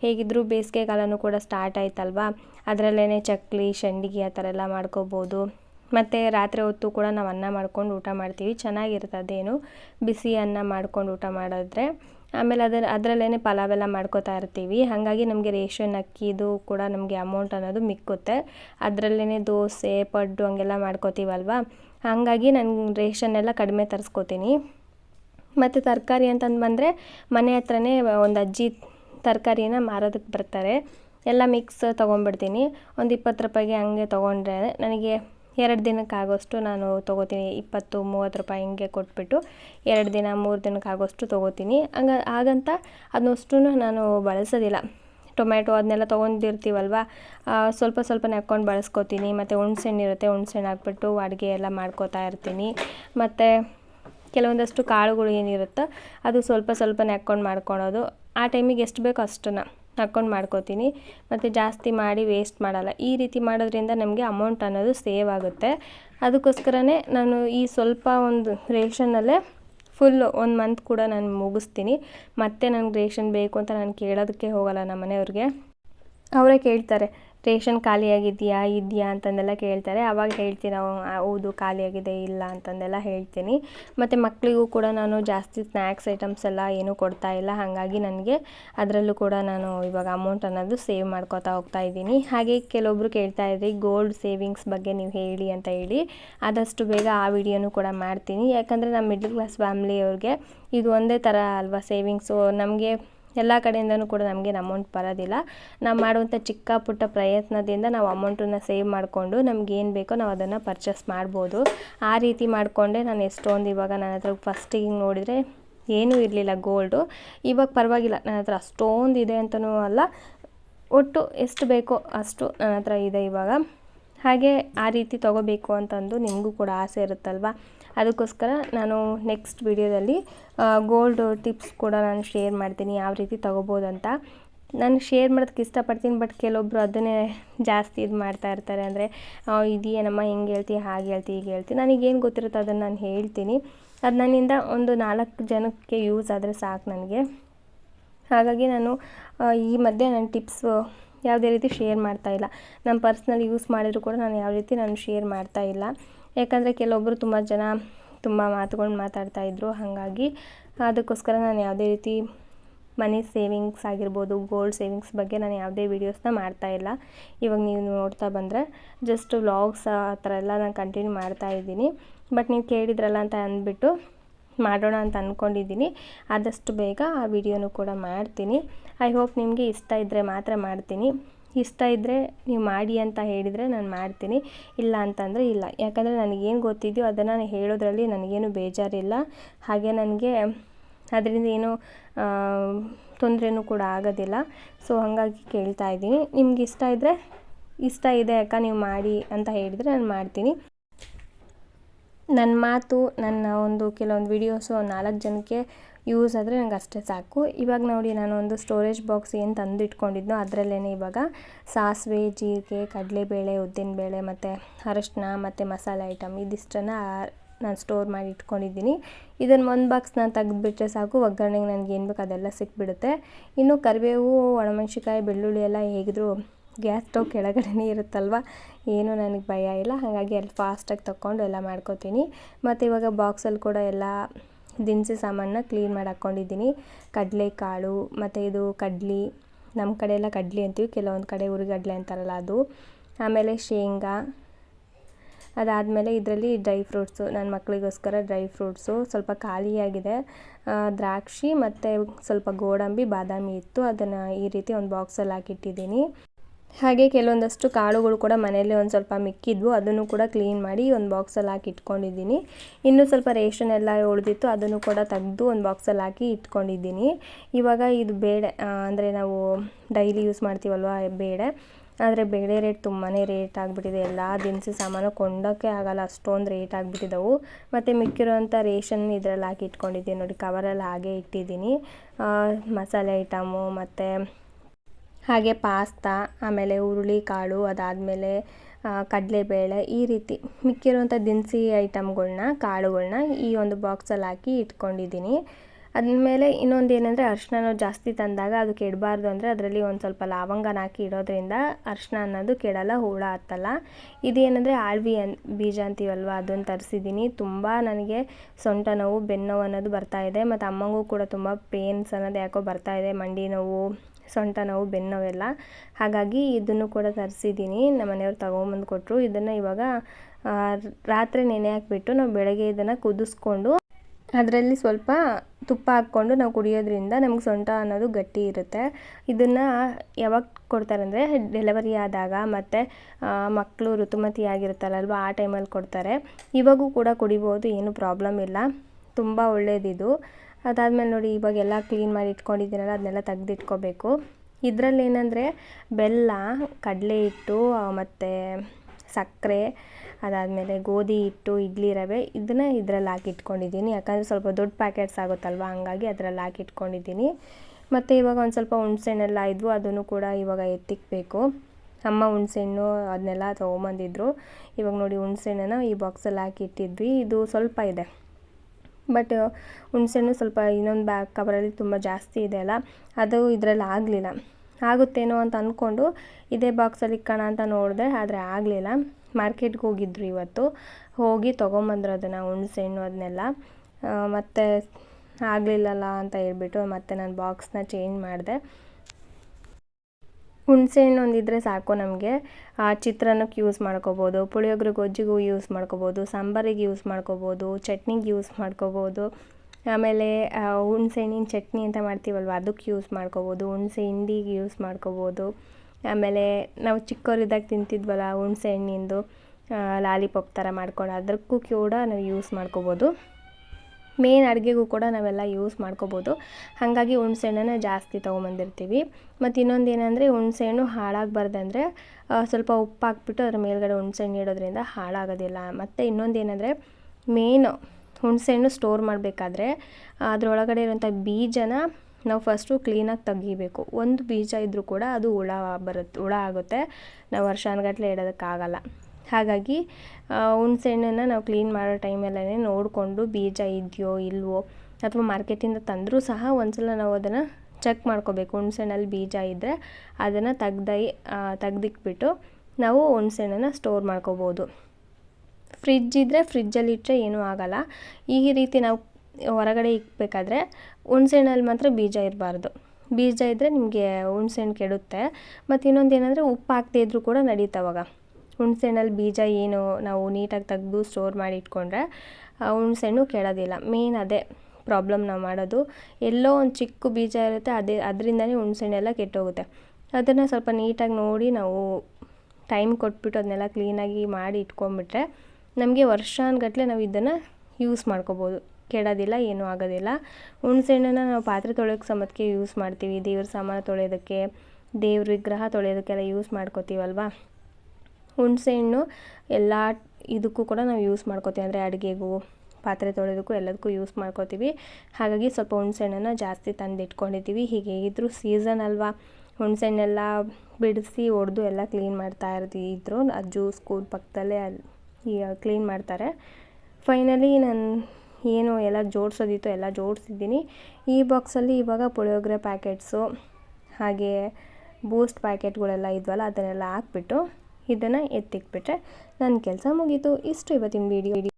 ಹೇಗಿದ್ದರೂ ಬೇಸಿಗೆ ಕಾಲನೂ ಕೂಡ ಸ್ಟಾರ್ಟ್ ಆಯ್ತಲ್ವಾ? ಅದರಲ್ಲೇ ಚಕ್ಲಿ ಸಂಡಿಗೆ ಆ ಥರ ಎಲ್ಲ ಮಾಡ್ಕೋಬೋದು. ಮತ್ತು ರಾತ್ರಿ ಹೊತ್ತು ಕೂಡ ನಾವು ಅನ್ನ ಮಾಡ್ಕೊಂಡು ಊಟ ಮಾಡ್ತೀವಿ. ಚೆನ್ನಾಗಿರುತ್ತೆ ಅದೇನು. ಬಿಸಿ ಅನ್ನ ಮಾಡ್ಕೊಂಡು ಊಟ ಮಾಡಿದ್ರೆ. ಆಮೇಲೆ ಅದರ ಅದರಲ್ಲೇ ಪಲಾವೆಲ್ಲ ಮಾಡ್ಕೋತಾ ಇರ್ತೀವಿ. ಹಾಗಾಗಿ ನಮಗೆ ರೇಷನ್, ಅಕ್ಕಿದು ಕೂಡ ನಮಗೆ ಅಮೌಂಟ್ ಅನ್ನೋದು ಮಿಕ್ಕುತ್ತೆ. ಅದರಲ್ಲೇ ದೋಸೆ, ಪಡ್ಡು ಹಂಗೆಲ್ಲ ಮಾಡ್ಕೋತೀವಲ್ವ? ಹಾಗಾಗಿ ನಾನು ರೇಷನ್ ಎಲ್ಲ ಕಡಿಮೆ ತರಿಸ್ಕೋತೀನಿ. ಮತ್ತು ತರಕಾರಿ ಅಂತಂದು ಬಂದರೆ ಮನೆ ಹತ್ರನೇ ಒಂದು ಅಜ್ಜಿ ತರಕಾರಿನ ಮಾರೋದಕ್ಕೆ ಬರ್ತಾರೆ. ಎಲ್ಲ ಮಿಕ್ಸ್ ತೊಗೊಂಡ್ಬಿಡ್ತೀನಿ. ಒಂದು ಇಪ್ಪತ್ತು ರೂಪಾಯಿಗೆ ಹಂಗೆ ತೊಗೊಂಡ್ರೆ ನನಗೆ ಎರಡು ದಿನಕ್ಕಾಗೋಷ್ಟು ನಾನು ತೊಗೋತೀನಿ. ಇಪ್ಪತ್ತು, ಮೂವತ್ತು ರೂಪಾಯಿ ಹಿಂಗೆ ಕೊಟ್ಬಿಟ್ಟು ಎರಡು ದಿನ, ಮೂರು ದಿನಕ್ಕಾಗೋಷ್ಟು ತೊಗೋತೀನಿ. ಹಂಗ, ಹಾಗಂತ ಅದನ್ನಷ್ಟು ನಾನು ಬಳಸೋದಿಲ್ಲ. ಟೊಮ್ಯಾಟೊ ಅದನ್ನೆಲ್ಲ ತೊಗೊಂಡಿರ್ತೀವಲ್ವ? ಸ್ವಲ್ಪ ಸ್ವಲ್ಪ ಹಾಕ್ಕೊಂಡು ಬಳಸ್ಕೊತೀನಿ. ಮತ್ತು ಹುಣ್ಸೆಹಣ್ಣು ಇರುತ್ತೆ ಹುಣ್ಸೆಹಣ್ಣು ಹಾಕ್ಬಿಟ್ಟು ಅಡುಗೆ ಎಲ್ಲ ಮಾಡ್ಕೋತಾ ಇರ್ತೀನಿ. ಮತ್ತು ಕೆಲವೊಂದಷ್ಟು ಕಾಳುಗಳು ಏನಿರುತ್ತೋ ಅದು ಸ್ವಲ್ಪ ಸ್ವಲ್ಪನೇ ಹಾಕ್ಕೊಂಡು ಮಾಡ್ಕೊಳೋದು. ಆ ಟೈಮಿಗೆ ಎಷ್ಟು ಬೇಕೋ ಅಷ್ಟನ್ನು. ಹಾಕ್ಕೊಂಡು ಮಾಡ್ಕೋತೀನಿ. ಮತ್ತು ಜಾಸ್ತಿ ಮಾಡಿ ವೇಸ್ಟ್ ಮಾಡಲ್ಲ. ಈ ರೀತಿ ಮಾಡೋದ್ರಿಂದ ನಮಗೆ ಅಮೌಂಟ್ ಅನ್ನೋದು ಸೇವ್ ಆಗುತ್ತೆ. ಅದಕ್ಕೋಸ್ಕರನೇ ನಾನು ಈ ಸ್ವಲ್ಪ ಒಂದು ರೇಷನ್ನಲ್ಲೇ ಫುಲ್ ಒಂದು ಮಂತ್ ಕೂಡ ನಾನು ಮುಗಿಸ್ತೀನಿ. ಮತ್ತೆ ನನಗೆ ರೇಷನ್ ಬೇಕು ಅಂತ ನಾನು ಕೇಳೋದಕ್ಕೆ ಹೋಗಲ್ಲ ನಮ್ಮ ಮನೆಯವ್ರಿಗೆ ಅವರೇ ಕೇಳ್ತಾರೆ ರೇಷನ್ ಖಾಲಿಯಾಗಿದೆಯಾ, ಇದೆಯಾ ಅಂತಂದೆಲ್ಲ ಕೇಳ್ತಾರೆ. ಅವಾಗ ಹೇಳ್ತೀನಿ ನಾವು ಹೌದು, ಖಾಲಿಯಾಗಿದೆ, ಇಲ್ಲ ಅಂತಂದೆಲ್ಲ ಹೇಳ್ತೀನಿ. ಮತ್ತು ಮಕ್ಕಳಿಗೂ ಕೂಡ ನಾನು ಜಾಸ್ತಿ ಸ್ನ್ಯಾಕ್ಸ್ ಐಟಮ್ಸ್ ಎಲ್ಲ ಏನೂ ಕೊಡ್ತಾ ಇಲ್ಲ. ಹಾಗಾಗಿ ನನಗೆ ಅದರಲ್ಲೂ ಕೂಡ ನಾನು ಇವಾಗ ಅಮೌಂಟ್ ಅನ್ನೋದು ಸೇವ್ ಮಾಡ್ಕೋತಾ ಹೋಗ್ತಾ ಇದ್ದೀನಿ. ಹಾಗೆ ಕೆಲವೊಬ್ರು ಕೇಳ್ತಾ ಇದ್ರಿ, ಗೋಲ್ಡ್ ಸೇವಿಂಗ್ಸ್ ಬಗ್ಗೆ ನೀವು ಹೇಳಿ ಅಂತ ಹೇಳಿ. ಆದಷ್ಟು ಬೇಗ ಆ ವಿಡಿಯೋನು ಕೂಡ ಮಾಡ್ತೀನಿ. ಯಾಕಂದರೆ ನಮ್ಮ ಮಿಡ್ಲ್ ಕ್ಲಾಸ್ ಫ್ಯಾಮ್ಲಿಯವ್ರಿಗೆ ಇದು ಒಂದೇ ಥರ ಅಲ್ವಾ ಸೇವಿಂಗ್ಸು. ನಮಗೆ ಎಲ್ಲ ಕಡೆಯಿಂದನೂ ಕೂಡ ನಮಗೆ ಅಮೌಂಟ್ ಬರೋದಿಲ್ಲ. ನಾವು ಮಾಡುವಂಥ ಚಿಕ್ಕ ಪುಟ್ಟ ಪ್ರಯತ್ನದಿಂದ ನಾವು ಅಮೌಂಟನ್ನು ಸೇವ್ ಮಾಡಿಕೊಂಡು ಏನು ಬೇಕೋ ನಾವು ಅದನ್ನು ಪರ್ಚೇಸ್ ಮಾಡ್ಬೋದು. ಆ ರೀತಿ ಮಾಡಿಕೊಂಡೆ ನಾನು ಎಷ್ಟೊಂದು ಇವಾಗ ನನ್ನ ಹತ್ರ ಫಸ್ಟಿಗೆ ನೋಡಿದರೆ ಏನೂ ಇರಲಿಲ್ಲ ಗೋಲ್ಡು ಇವಾಗ ಪರವಾಗಿಲ್ಲ ನನ್ನ ಹತ್ರ ಅಷ್ಟೊಂದು ಇದೆ ಅಂತಲೂ ಅಲ್ಲ. ಒಟ್ಟು ಎಷ್ಟು ಬೇಕೋ ಅಷ್ಟು ನನ್ನ ಹತ್ರ ಇದೆ ಇವಾಗ. ಹಾಗೆ ಆ ರೀತಿ ತೊಗೋಬೇಕು ಅಂತಂದು ನಿಮಗೂ ಕೂಡ ಆಸೆ ಇರುತ್ತಲ್ವ? ಅದಕ್ಕೋಸ್ಕರ ನಾನು ನೆಕ್ಸ್ಟ್ ವಿಡಿಯೋದಲ್ಲಿ ಗೋಲ್ಡ್ ಟಿಪ್ಸ್ ಕೂಡ ನಾನು ಶೇರ್ ಮಾಡ್ತೀನಿ, ಯಾವ ರೀತಿ ತೊಗೋಬೋದು ಅಂತ. ನಾನು ಶೇರ್ ಮಾಡೋದಕ್ಕೆ ಇಷ್ಟಪಡ್ತೀನಿ ಬಟ್ ಕೆಲವೊಬ್ಬರು ಅದನ್ನೇ ಜಾಸ್ತಿ ಇದು ಮಾಡ್ತಾ ಇರ್ತಾರೆ ಅಂದರೆ ಇದೇನಮ್ಮ ಹೆಂಗೆ ಹೇಳ್ತಿ, ಹಾಗೆ ಹೇಳ್ತಿ, ಹೀಗೆ ಹೇಳ್ತಿ. ನನಗೇನು ಗೊತ್ತಿರುತ್ತೋ ಅದನ್ನು ನಾನು ಹೇಳ್ತೀನಿ. ಅದು ನನ್ನಿಂದ ಒಂದು ನಾಲ್ಕು ಜನಕ್ಕೆ ಯೂಸ್ ಆದರೆ ಸಾಕು ನನಗೆ. ಹಾಗಾಗಿ ನಾನು ಈ ಮಧ್ಯೆ ನನ್ನ ಟಿಪ್ಸು ಯಾವುದೇ ರೀತಿ ಶೇರ್ ಮಾಡ್ತಾ ಇಲ್ಲ. ನಾನು ಪರ್ಸ್ನಲ್ ಯೂಸ್ ಮಾಡಿದರೂ ಕೂಡ ನಾನು ಯಾವ ರೀತಿ ನಾನು ಶೇರ್ ಮಾಡ್ತಾ ಇಲ್ಲ. ಯಾಕಂದರೆ ಕೆಲವೊಬ್ಬರು ತುಂಬ ಜನ ತುಂಬ ಮಾತುಗಳನ್ನ ಮಾತಾಡ್ತಾ ಇದ್ರು, ಹಾಗಾಗಿ ಅದಕ್ಕೋಸ್ಕರ ನಾನು ಯಾವುದೇ ರೀತಿ ಮನಿ ಸೇವಿಂಗ್ಸ್ ಆಗಿರ್ಬೋದು, ಗೋಲ್ಡ್ ಸೇವಿಂಗ್ಸ್ ಬಗ್ಗೆ ನಾನು ಯಾವುದೇ ವೀಡಿಯೋಸ್ನ ಮಾಡ್ತಾ ಇಲ್ಲ. ಇವಾಗ ನೀವು ನೋಡ್ತಾ ಬಂದರೆ ಜಸ್ಟ್ ವ್ಲಾಗ್ಸ್ ಆ ಥರ ಎಲ್ಲ ನಾನು ಕಂಟಿನ್ಯೂ ಮಾಡ್ತಾ ಇದ್ದೀನಿ. ಬಟ್ ನೀವು ಕೇಳಿದ್ರಲ್ಲ ಅಂತ ಅಂದ್ಬಿಟ್ಟು ಮಾಡೋಣ ಅಂತ ಅಂದ್ಕೊಂಡಿದ್ದೀನಿ ಆದಷ್ಟು ಬೇಗ ಆ ವಿಡಿಯೋನು ಕೂಡ ಮಾಡ್ತೀನಿ. ಐ ಹೋಪ್ ನಿಮಗೆ ಇಷ್ಟ ಇದ್ದರೆ ಮಾತ್ರ ಮಾಡ್ತೀನಿ. ಇಷ್ಟ ಇದ್ದರೆ ನೀವು ಮಾಡಿ ಅಂತ ಹೇಳಿದರೆ ನಾನು ಮಾಡ್ತೀನಿ. ಇಲ್ಲ ಅಂತಂದರೆ ಇಲ್ಲ. ಯಾಕಂದರೆ ನನಗೇನು ಗೊತ್ತಿದೆಯೋ ಅದನ್ನು ಹೇಳೋದ್ರಲ್ಲಿ ನನಗೇನು ಬೇಜಾರಿಲ್ಲ. ಹಾಗೆ ನನಗೆ ಅದರಿಂದ ಏನು ತೊಂದರೆನೂ ಕೂಡ ಆಗೋದಿಲ್ಲ. ಸೊ ಹಾಗಾಗಿ ಕೇಳ್ತಾ ಇದ್ದೀನಿ. ನಿಮ್ಗೆ ಇಷ್ಟ ಇದ್ದರೆ ಇಷ್ಟ ಇದೆ ಅಕ್ಕ ನೀವು ಮಾಡಿ ಅಂತ ಹೇಳಿದರೆ ನಾನು ಮಾಡ್ತೀನಿ. ನನ್ನ ಮಾತು, ನನ್ನ ಒಂದು ಕೆಲವೊಂದು ವಿಡಿಯೋಸು ನಾಲ್ಕು ಜನಕ್ಕೆ ಯೂಸ್ ಆದರೆ ನಂಗೆ ಅಷ್ಟೇ ಸಾಕು. ಇವಾಗ ನೋಡಿ ನಾನು ಒಂದು ಸ್ಟೋರೇಜ್ ಬಾಕ್ಸ್ ಏನು ತಂದು ಇಟ್ಕೊಂಡಿದ್ನೋ ಅದರಲ್ಲೇ ಇವಾಗ ಸಾಸಿವೆ, ಜೀರಿಗೆ, ಕಡಲೆಬೇಳೆ, ಉದ್ದಿನಬೇಳೆ ಮತ್ತು ಅರಶಿನ ಮತ್ತು ಮಸಾಲೆ ಐಟಮ್ ಇದಿಷ್ಟನ್ನು ನಾನು ಸ್ಟೋರ್ ಮಾಡಿ ಇಟ್ಕೊಂಡಿದ್ದೀನಿ. ಇದನ್ನು ಒಂದು ಬಾಕ್ಸ್ ನಾನು ತೆಗೆದುಬಿಟ್ರೆ ಸಾಕು. ಒಗ್ಗರಣೆಗೆ ನನಗೆ ಏನು ಬೇಕು ಅದೆಲ್ಲ ಸಿಕ್ಬಿಡುತ್ತೆ. ಇನ್ನು ಕರಿಬೇವು ಒಣಮೆಣ್ಸಿಕಾಯಿ ಬೆಳ್ಳುಳ್ಳಿ ಎಲ್ಲ ಹೇಗಿದ್ರು ಗ್ಯಾಸ್ ಸ್ಟವ್ ಕೆಳಗಡೆನೇ ಇರುತ್ತಲ್ವ? ಏನು ನನಗೆ ಭಯ ಇಲ್ಲ. ಹಾಗಾಗಿ ಅಲ್ಲಿ ಫಾಸ್ಟಾಗಿ ತಗೊಂಡು ಎಲ್ಲ ಮಾಡ್ಕೋತೀನಿ. ಮತ್ತು ಇವಾಗ ಬಾಕ್ಸಲ್ಲಿ ಕೂಡ ಎಲ್ಲ ದಿನಸಿ ಸಾಮಾನನ್ನ ಕ್ಲೀನ್ ಮಾಡಿ ಹಾಕ್ಕೊಂಡಿದ್ದೀನಿ ಕಡಲೆಕಾಳು, ಮತ್ತು ಇದು ಕಡ್ಲಿ ನಮ್ಮ ಕಡೆ ಎಲ್ಲ ಕಡ್ಲಿ ಅಂತೀವಿ, ಕೆಲವೊಂದು ಕಡೆ ಉರಿಗಡ್ಲೆ ಅಂತಾರಲ್ಲ ಅದು. ಆಮೇಲೆ ಶೇಂಗಾ, ಅದಾದಮೇಲೆ ಇದರಲ್ಲಿ ಡ್ರೈ ಫ್ರೂಟ್ಸು ನನ್ನ ಮಕ್ಕಳಿಗೋಸ್ಕರ ಡ್ರೈ ಫ್ರೂಟ್ಸು ಸ್ವಲ್ಪ ಖಾಲಿಯಾಗಿದೆ. ದ್ರಾಕ್ಷಿ ಮತ್ತು ಸ್ವಲ್ಪ ಗೋಡಂಬಿ, ಬಾದಾಮಿ ಇತ್ತು, ಅದನ್ನು ಈ ರೀತಿ ಒಂದು ಬಾಕ್ಸಲ್ಲಿ ಹಾಕಿಟ್ಟಿದ್ದೀನಿ. ಹಾಗೆ ಕೆಲವೊಂದಷ್ಟು ಕಾಳುಗಳು ಕೂಡ ಮನೆಯಲ್ಲಿ ಒಂದು ಸ್ವಲ್ಪ ಮಿಕ್ಕಿದ್ವು. ಅದನ್ನು ಕೂಡ ಕ್ಲೀನ್ ಮಾಡಿ ಒಂದು ಬಾಕ್ಸಲ್ಲಿ ಹಾಕಿ ಇಟ್ಕೊಂಡಿದ್ದೀನಿ. ಇನ್ನೂ ಸ್ವಲ್ಪ ರೇಷನ್ ಎಲ್ಲ ಉಳಿದಿತ್ತು, ಅದನ್ನು ಕೂಡ ತೆಗೆದು ಒಂದು ಬಾಕ್ಸಲ್ಲಿ ಹಾಕಿ ಇಟ್ಕೊಂಡಿದ್ದೀನಿ. ಇವಾಗ ಇದು ಬೇಳೆ ಅಂದರೆ ನಾವು ಡೈಲಿ ಯೂಸ್ ಮಾಡ್ತೀವಲ್ವ ಬೇಳೆ, ಆದರೆ ಬೇಳೆ ರೇಟ್ ತುಂಬಾ ರೇಟ್ ಆಗಿಬಿಟ್ಟಿದೆ. ಎಲ್ಲ ದಿನಸಿ ಸಾಮಾನು ಕೊಂಡೋಕ್ಕೆ ಆಗಲ್ಲ, ಅಷ್ಟೊಂದು ರೇಟ್ ಆಗಿಬಿಟ್ಟಿದ್ದವು ಮತ್ತು ಮಿಕ್ಕಿರೋಂಥ ರೇಷನ್ ಇದರಲ್ಲಿ ಹಾಕಿ ಇಟ್ಕೊಂಡಿದ್ದೀನಿ ನೋಡಿ ಕವರಲ್ಲಿ ಹಾಗೆ ಇಟ್ಟಿದ್ದೀನಿ. ಮಸಾಲೆ ಐಟಮು ಮತ್ತು ಹಾಗೆ ಪಾಸ್ತಾ, ಆಮೇಲೆ ಹುರುಳಿ ಕಾಳು ಅದಾದಮೇಲೆ ಕಡಲೆಬೇಳೆ ಈ ರೀತಿ ಮಿಕ್ಕಿರುವಂಥ ದಿನಸಿ ಐಟಮ್ಗಳ್ನ ಕಾಳುಗಳನ್ನ ಈ ಒಂದು ಬಾಕ್ಸಲ್ಲಿ ಹಾಕಿ ಇಟ್ಕೊಂಡಿದ್ದೀನಿ. ಅದಮೇಲೆ ಇನ್ನೊಂದು ಏನಂದರೆ ಅರಿಶಿನ ಜಾಸ್ತಿ ತಂದಾಗ ಅದು ಕೆಡಬಾರ್ದು ಅಂದರೆ ಅದರಲ್ಲಿ ಒಂದು ಸ್ವಲ್ಪ ಲವಂಗನ ಹಾಕಿ ಇಡೋದ್ರಿಂದ ಅರಿಶಿನ ಅನ್ನೋದು ಕೆಡಲ್ಲ, ಹುಳ ಹತ್ತಲ್ಲ. ಇದೇನಂದರೆ ಆಳ್ವಿ ಅನ್, ಬೀಜ ಅಂತೀವಲ್ವ, ಅದನ್ನು ತರಿಸಿದ್ದೀನಿ. ತುಂಬ ನನಗೆ ಸೊಂಟ ನೋವು, ಬೆನ್ನು ನೋವು ಅನ್ನೋದು ಬರ್ತಾ ಇದೆ. ಮತ್ತು ಅಮ್ಮಂಗೂ ಕೂಡ ತುಂಬ ಪೇನ್ಸ್ ಅನ್ನೋದು ಯಾಕೋ ಬರ್ತಾ ಇದೆ, ಮಂಡಿ ನೋವು ಸೊಂಟ ನೋವು ಬೆನ್ನು ನೋವೆಲ್ಲ ಹಾಗಾಗಿ ಇದನ್ನು ಕೂಡ ತರಿಸಿದ್ದೀನಿ. ನಮ್ಮ ಮನೆಯವ್ರು ತಗೊಂಬಂದು ಕೊಟ್ಟರು ಇದನ್ನು ಇವಾಗ ರಾತ್ರಿ ನೆನೆ ಹಾಕಿಬಿಟ್ಟು ನಾವು ಬೆಳಗ್ಗೆ ಇದನ್ನು ಕುದಿಸ್ಕೊಂಡು, ಅದರಲ್ಲಿ ಸ್ವಲ್ಪ ತುಪ್ಪ ಹಾಕ್ಕೊಂಡು ನಾವು ಕುಡಿಯೋದ್ರಿಂದ ನಮ್ಗೆ ಸೊಂಟ ಅನ್ನೋದು ಗಟ್ಟಿ ಇರುತ್ತೆ. ಇದನ್ನು ಯಾವಾಗ ಕೊಡ್ತಾರೆ ಅಂದರೆ, ಡೆಲಿವರಿ ಆದಾಗ ಮತ್ತು ಮಕ್ಕಳು ಋತುಮತಿ ಆಗಿರ್ತಾರಲ್ವ ಆ ಟೈಮಲ್ಲಿ ಕೊಡ್ತಾರೆ. ಇವಾಗೂ ಕೂಡ ಕುಡಿಬೋದು, ಏನು ಪ್ರಾಬ್ಲಮ್ ಇಲ್ಲ. ತುಂಬ ಒಳ್ಳೇದಿದು. ಅದಾದಮೇಲೆ ನೋಡಿ ಇವಾಗೆಲ್ಲ ಕ್ಲೀನ್ ಮಾಡಿ ಇಟ್ಕೊಂಡಿದ್ದೀನಲ್ಲ, ಅದನ್ನೆಲ್ಲ ತೆಗ್ದಿಟ್ಕೋಬೇಕು. ಇದರಲ್ಲಿ ಏನಂದರೆ ಬೆಲ್ಲ, ಕಡಲೆ ಹಿಟ್ಟು ಮತ್ತು ಸಕ್ಕರೆ, ಅದಾದಮೇಲೆ ಗೋಧಿ ಹಿಟ್ಟು, ಇಡ್ಲಿ ರವೆ, ಇದನ್ನ ಇದರಲ್ಲಿ ಹಾಕಿ ಇಟ್ಕೊಂಡಿದ್ದೀನಿ. ಯಾಕಂದರೆ ಸ್ವಲ್ಪ ದೊಡ್ಡ ಪ್ಯಾಕೆಟ್ಸ್ ಆಗುತ್ತಲ್ವ, ಹಂಗಾಗಿ ಅದರಲ್ಲಿ ಹಾಕಿ ಇಟ್ಕೊಂಡಿದ್ದೀನಿ. ಮತ್ತು ಇವಾಗ ಒಂದು ಸ್ವಲ್ಪ ಹುಣ್ಸೆಹಣ್ಣೆಲ್ಲ ಇದ್ವು, ಅದನ್ನು ಕೂಡ ಇವಾಗ ಎತ್ತಿಕ್ಬೇಕು. ಅಮ್ಮ ಹುಣ್ಸೆಹಣ್ಣು ಅದನ್ನೆಲ್ಲ ತೊಗೊಂಬಂದಿದ್ರು. ಇವಾಗ ನೋಡಿ ಹುಣ್ಸೆಹಣ್ಣನ್ನು ಈ ಬಾಕ್ಸಲ್ಲಿ ಹಾಕಿ ಇಟ್ಟಿದ್ವಿ. ಇದು ಸ್ವಲ್ಪ ಇದೆ. ಬಟ್ ಹುಣ್ಸೆಹಣ್ಣು ಸ್ವಲ್ಪ ಇನ್ನೊಂದು ಬ್ಯಾಗ್ ಕವರಲ್ಲಿ ತುಂಬ ಜಾಸ್ತಿ ಇದೆ ಅಲ್ಲ, ಅದು ಇದರಲ್ಲಿ ಆಗಲಿಲ್ಲ. ಆಗುತ್ತೇನೋ ಅಂತ ಅಂದ್ಕೊಂಡು ಇದೇ ಬಾಕ್ಸಲ್ಲಿ ಇಕ್ಕೋಣ ಅಂತ ನೋಡಿದೆ, ಆದರೆ ಆಗಲಿಲ್ಲ. ಮಾರ್ಕೆಟ್ಗೆ ಹೋಗಿದ್ರು ಇವತ್ತು. ಹೋಗಿ ತೊಗೊಂಬಂದ್ರು ಅದನ್ನು, ಹುಣ್ಸೆಹಣ್ಣು ಅದನ್ನೆಲ್ಲ. ಮತ್ತು ಆಗಲಿಲ್ಲಲ್ಲ ಅಂತ ಹೇಳ್ಬಿಟ್ಟು ಮತ್ತೆ ನಾನು ಬಾಕ್ಸ್ನ ಚೇಂಜ್ ಮಾಡಿದೆ. ಹುಣಸೆಹಣ್ಣು ಒಂದಿದ್ದರೆ ಸಾಕು ನಮಗೆ. ಚಿತ್ರಾನ್ನಕ್ಕೆ ಯೂಸ್ ಮಾಡ್ಕೋಬೋದು ಪುಳಿಯೋಗರೆ ಗೊಜ್ಜಿಗೂ ಯೂಸ್ ಮಾಡ್ಕೋಬೋದು, ಸಾಂಬಾರಿಗೆ ಯೂಸ್ ಮಾಡ್ಕೋಬೋದು, ಚಟ್ನಿಗೆ ಯೂಸ್ ಮಾಡ್ಕೋಬೋದು. ಆಮೇಲೆ ಹುಣಸೆ ಹಣ್ಣಿನ ಚಟ್ನಿ ಅಂತ ಮಾಡ್ತೀವಲ್ವ, ಅದಕ್ಕೆ ಯೂಸ್ ಮಾಡ್ಕೋಬೋದು, ಹುಣಸೆ ಹಿಂಡಿಗೆ ಯೂಸ್ ಮಾಡ್ಕೋಬೋದು. ಆಮೇಲೆ, ನಾವು ಚಿಕ್ಕವರಿದ್ದಾಗ ತಿಂತಿದ್ವಲ್ಲ ಹುಣಸೆ ಹಣ್ಣಿಂದು ಲಾಲಿಪಾಪ್ ಥರ ಮಾಡ್ಕೊಂಡು, ಅದಕ್ಕೂ ಕೂಡ ನಾವು ಯೂಸ್ ಮಾಡ್ಕೋಬೋದು. ಮೇನ್ ಅಡುಗೆಗೂ ಕೂಡ ನಾವೆಲ್ಲ ಯೂಸ್ ಮಾಡ್ಕೋಬೋದು. ಹಾಗಾಗಿ ಹುಣ್ಸೆಹಣ್ಣನ್ನ ಜಾಸ್ತಿ ತೊಗೊಂಬಂದಿರ್ತೀವಿ. ಮತ್ತು ಇನ್ನೊಂದು ಏನಂದರೆ ಹುಣ್ಸೆಹಣ್ಣು ಹಾಳಾಗಬಾರ್ದಂದ್ರೆ ಸ್ವಲ್ಪ ಉಪ್ಪು ಹಾಕ್ಬಿಟ್ಟು ಅದ್ರ ಮೇಲ್ಗಡೆ ಹುಣ್ಸೆಹಣ್ಣು ಇಡೋದ್ರಿಂದ ಹಾಳಾಗೋದಿಲ್ಲ. ಮತ್ತು ಇನ್ನೊಂದು ಏನಂದರೆ ಮೇನ್ ಹುಣಸೆಹಣ್ಣು ಸ್ಟೋರ್ ಮಾಡಬೇಕಾದ್ರೆ ಅದರೊಳಗಡೆ ಇರೋಂಥ ಬೀಜನ ನಾವು ಫಸ್ಟು ಕ್ಲೀನಾಗಿ ತೆಗಿಬೇಕು. ಒಂದು ಬೀಜ ಇದ್ದರೂ ಕೂಡ ಅದು ಹುಳ ಬರುತ್ತೆ ಹುಳ ಆಗುತ್ತೆ. ನಾವು ವರ್ಷಾನುಗಟ್ಲೆ ಇಡೋದಕ್ಕಾಗಲ್ಲ. ಹಾಗಾಗಿ ಹುಣ್ಸೆಹಣ್ಣನ್ನ ನಾವು ಕ್ಲೀನ್ ಮಾಡೋ ಟೈಮಲ್ಲೇ ನೋಡಿಕೊಂಡು ಬೀಜ ಇದೆಯೋ ಇಲ್ವೋ ಅಥವಾ ಮಾರ್ಕೆಟಿಂದ ತಂದರೂ ಸಹ ಒಂದ್ಸಲ ನಾವು ಅದನ್ನು ಚೆಕ್ ಮಾಡ್ಕೋಬೇಕು. ಹುಣ್ಸೆಹಣ್ಣಲ್ಲಿ ಬೀಜ ಇದ್ದರೆ ಅದನ್ನು ತೆಗ್ದೈ ತೆಗ್ದಿಕ್ಬಿಟ್ಟು ನಾವು ಹುಣ್ಸೆಹಣ್ಣನ್ನು ಸ್ಟೋರ್ ಮಾಡ್ಕೋಬೋದು. ಫ್ರಿಜ್ ಇದ್ದರೆ ಫ್ರಿಜ್ಜಲ್ಲಿ ಇಟ್ಟರೆ ಏನೂ ಆಗಲ್ಲ. ಈ ರೀತಿ ನಾವು ಹೊರಗಡೆ ಇಕ್ಬೇಕಾದ್ರೆ ಹುಣ್ಸೆಹಣ್ಣಲ್ಲಿ ಮಾತ್ರ ಬೀಜ ಇರಬಾರ್ದು. ಬೀಜ ಇದ್ದರೆ ನಿಮಗೆ ಹುಣ್ಸೆಹಣ್ಣು ಕೆಡುತ್ತೆ. ಮತ್ತು ಇನ್ನೊಂದು ಏನಂದರೆ ಉಪ್ಪು ಹಾಕದೇ ಇದ್ದರೂ ಕೂಡ ನಡೀತಾವಾಗ. ಹುಣ್ಸೆಹಣ್ಣಲ್ಲಿ ಬೀಜ ಏನು ನಾವು ನೀಟಾಗಿ ತೆಗೆದು ಸ್ಟೋರ್ ಮಾಡಿ ಇಟ್ಕೊಂಡ್ರೆ ಹುಣ್ಸೆಹಣ್ಣು ಕೆಡೋದಿಲ್ಲ. ಮೇನ್ ಅದೇ ಪ್ರಾಬ್ಲಮ್ ನಾವು ಮಾಡೋದು. ಎಲ್ಲೋ ಒಂದು ಚಿಕ್ಕ ಬೀಜ ಇರುತ್ತೆ, ಅದೇ ಅದರಿಂದನೇ ಹುಣ್ಸೆಹಣ್ಣೆಲ್ಲ ಕೆಟ್ಟೋಗುತ್ತೆ. ಅದನ್ನು ಸ್ವಲ್ಪ ನೀಟಾಗಿ ನೋಡಿ ನಾವು ಟೈಮ್ ಕೊಟ್ಬಿಟ್ಟು ಅದನ್ನೆಲ್ಲ ಕ್ಲೀನಾಗಿ ಮಾಡಿ ಇಟ್ಕೊಂಬಿಟ್ರೆ ನಮಗೆ ವರ್ಷಾನುಗಟ್ಲೆ ನಾವು ಇದನ್ನು ಯೂಸ್ ಮಾಡ್ಕೋಬೋದು. ಕೆಡೋದಿಲ್ಲ, ಏನೂ ಆಗೋದಿಲ್ಲ. ಹುಣ್ಸೆಹಣ್ಣನ್ನು ನಾವು ಪಾತ್ರೆ ತೊಳೆಯೋಕ್ಕೆ ಸಮತ್ಕೆ ಯೂಸ್ ಮಾಡ್ತೀವಿ. ದೇವ್ರ ಸಾಮಾನು ತೊಳೆಯೋದಕ್ಕೆ ದೇವ್ರ ವಿಗ್ರಹ ತೊಳೆಯೋದಕ್ಕೆಲ್ಲ ಯೂಸ್ ಮಾಡ್ಕೋತೀವಲ್ವಾ? ಹುಣಸೆಹಣ್ಣು ಎಲ್ಲ ಇದಕ್ಕೂ ಕೂಡ ನಾವು ಯೂಸ್ ಮಾಡ್ಕೋತೀವಿ. ಅಂದರೆ ಅಡುಗೆಗೂ, ಪಾತ್ರೆ ತೊಳೆಯೋದಕ್ಕೂ ಎಲ್ಲದಕ್ಕೂ ಯೂಸ್ ಮಾಡ್ಕೋತೀವಿ. ಹಾಗಾಗಿ ಸ್ವಲ್ಪ ಹುಣಸೆಹಣ್ಣನ್ನು ಜಾಸ್ತಿ ತಂದು ಇಟ್ಕೊಂಡಿದ್ದೀವಿ. ಹೀಗೆ ಇದ್ರೂ ಸೀಸನ್ ಅಲ್ವಾ ಹುಣಸೆಹಣ್ಣೆಲ್ಲ ಬಿಡಿಸಿ ಒಡೆದು ಎಲ್ಲ ಕ್ಲೀನ್ ಮಾಡ್ತಾ ಇರ್ತಿದ್ರು ಜ್ಯೂಸ್ ಸ್ಕೂಲ್ ಪಕ್ಕದಲ್ಲೇ ಅಲ್ಲಿ ಕ್ಲೀನ್ ಮಾಡ್ತಾರೆ. ಫೈನಲಿ ನಾನು ಏನು ಎಲ್ಲ ಜೋಡಿಸೋದಿತ್ತು ಎಲ್ಲ ಜೋಡಿಸಿದ್ದೀನಿ. ಈ ಬಾಕ್ಸಲ್ಲಿ ಇವಾಗ ಪುಳಿಯೋಗರೆ ಪ್ಯಾಕೆಟ್ಸು ಹಾಗೆ ಬೂಸ್ಟ್ ಪ್ಯಾಕೆಟ್ಗಳೆಲ್ಲ ಇದ್ವಲ್ಲ, ಅದನ್ನೆಲ್ಲ ಹಾಕ್ಬಿಟ್ಟು ಇದನ್ನು ಎತ್ತಿಕ್ಬಿಟ್ರೆ ನನ್ನ ಕೆಲಸ ಮುಗೀತು. ಇಷ್ಟು ಇವತ್ತಿನ ವೀಡಿಯೋ